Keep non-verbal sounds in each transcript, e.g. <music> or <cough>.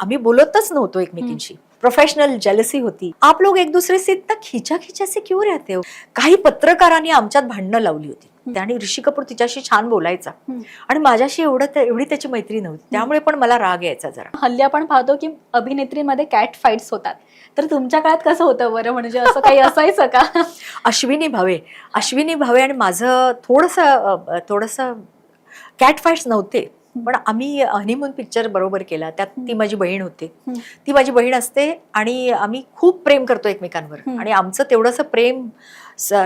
आम्ही बोलतच नव्हतो एकमेकींशी. प्रोफेशनल जेलसी होती. आप लोग एक दुसरे से इतना खिचा खिचाचे क्यों रहते हो? काही पत्रकारांनी आमच्यात भांडणं लावली होती. आणि ऋषी कपूर तिच्याशी छान बोलायचा. आणि माझ्याशी एवढं एवढी त्याची मैत्री नव्हती. त्यामुळे पण मला राग यायचा जरा. हल्ली आपण पाहतो की अभिनेत्रीमध्ये कॅट फाईट्स होतात. तर तुमच्या काळात कसं होतं बरं? म्हणजे असं काही असायचं का? <laughs> अश्विनी भावे. अश्विनी भावे आणि माझं थोडंसं थोडंसं कॅट फाईट्स नव्हते. पण आम्ही हनीमून पिक्चर बरोबर केला त्यात ती माझी बहीण होती. ती माझी बहीण असते आणि आम्ही खूप प्रेम करतो एकमेकांवर. आणि आमचं तेवढंसं प्रेम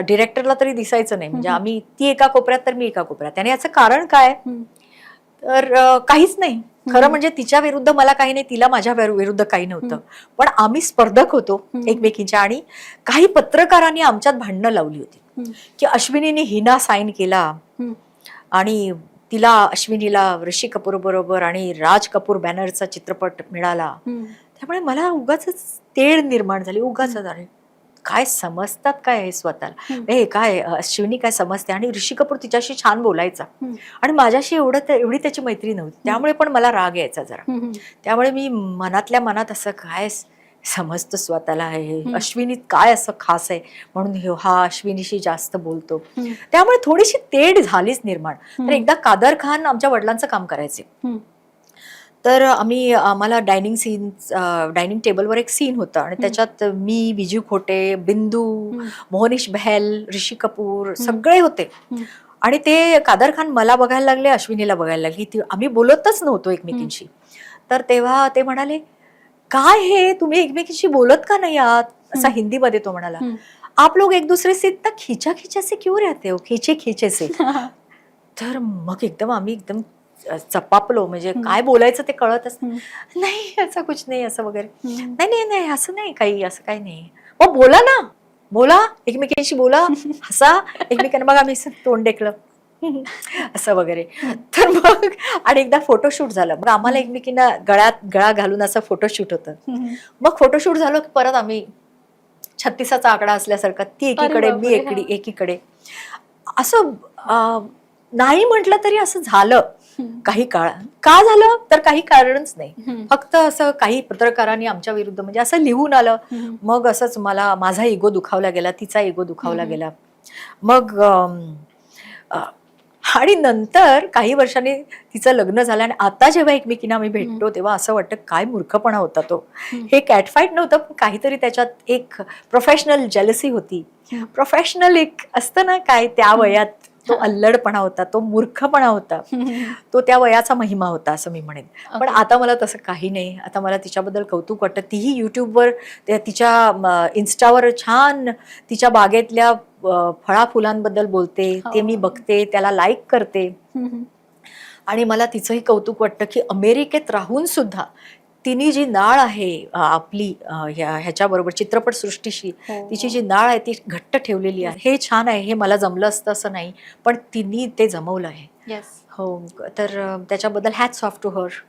डिरेक्टरला तरी दिसायचं नाही म्हणजे. आम्ही ती एका कोपऱ्यात तर मी एका कोपऱ्यात आणि याचं कारण काय. तर काहीच नाही खरं. म्हणजे तिच्या विरुद्ध मला काही नाही तिला माझ्या विरु- विरुद्ध काही नव्हतं पण आम्ही स्पर्धक होतो. एकमेकींच्या आणि काही पत्रकारांनी आमच्यात भांडणं लावली होती. की अश्विनीने हिना साईन केला. आणि तिला अश्विनीला ऋषी कपूर बरोबर आणि राज कपूर बॅनरचा चित्रपट मिळाला. त्यामुळे मला उगाच तेढ निर्माण झाली उगाच काय समजतात काय हे स्वतःला. हे काय अश्विनी काय समजते? आणि ऋषी कपूर तिच्याशी छान बोलायचा. आणि माझ्याशी एवढं एवढी त्याची मैत्री नव्हती. त्यामुळे पण मला राग यायचा जरा. त्यामुळे मी मनातल्या मनात असं काय समजतं स्वतःला हे हम्म. अश्विनीत काय असं खास आहे म्हणून हे अश्विनीशी जास्त बोलतो. त्यामुळे थोडीशी तेढ झालीच निर्माण तर. एकदा कादर खान आमच्या वडिलांचं काम करायचे. तर आम्ही आम्हाला डायनिंग सीन डायनिंग टेबलवर एक सीन होतं आणि त्याच्यात मी विजू खोटे बिंदू. मोहनिश बहल ऋषी कपूर सगळे होते. आणि ते कादर खान मला बघायला लागले अश्विनीला बघायला लागली ती आम्ही बोलतच नव्हतो एकमेकींशी तर तेव्हा ते म्हणाले काय हे? तुम्ही एकमेकींशी बोलत का नाही आहात? असा. हिंदीमध्ये तो म्हणाला. आप लोग एक दूसरे से इतना खिचा खिचाचे क्यों रहते हो? खिचे खिचेसे <laughs> तर मग एकदम आम्ही एकदम चपापलो. म्हणजे. काय बोलायचं ते कळतच हम्म. नाही असं कुछ नाही असं वगैरे. नाही नाही नाही असं नाही काही असं काही नाही. मग बोला ना. बोला. एकमेकांशी बोला. <laughs> हसा. एकमेकांना बघा आम्ही असं तोंड टेकलं. असं वगैरे. तर मग आणि एकदा फोटोशूट झालं मग आम्हाला एकमेकींना गळ्यात गळा घालून असं फोटोशूट होतं. मग फोटोशूट झालं की परत आम्ही छत्तीसाचा आकडा असल्यासारखा ती एकीकडे मी एकडे. एकीकडे असं नाही म्हटलं तरी असं झालं. काही काळ का झालं तर काही कारणच नाही. फक्त असं काही पत्रकारांनी आमच्या विरुद्ध म्हणजे असं लिहून आलं. मग असंच मला माझा इगो दुखावला गेला तिचा इगो दुखावला. गेला मग आणि नंतर काही वर्षांनी तिचं लग्न झालं आणि आता जेव्हा एकमेकींना आम्ही भेटतो तेव्हा असं वाटतं काय मूर्खपणा होता तो. हे कॅटफाईट नव्हतं पण काहीतरी त्याच्यात एक प्रोफेशनल जेलसी होती. प्रोफेशनल एक असतं ना काय त्या. वयात तो. अल्लडपणा होता तो मूर्खपणा होता. तो त्या वयाचा महिमा होता असं मी म्हणेन पण. आता मला तसं काही नाही आता मला तिच्याबद्दल कौतुक वाटतं तीही युट्यूबवर त्या तिच्या इन्स्टावर छान तिच्या बागेतल्या फळा फुलांबद्दल बोलते ते मी हो. बघते त्याला लाईक करते. आणि मला तिचंही कौतुक वाटतं की अमेरिकेत राहून सुद्धा तिने जी नाळ आहे आपली ह्याच्याबरोबर चित्रपट सृष्टीशी हो. तिची जी नाळ आहे ती घट्ट ठेवलेली आहे हे छान आहे हे मला जमलं असतं असं नाही पण तिने ते जमवलं आहे. हो तर त्याच्याबद्दल हॅट्स ऑफ टू हर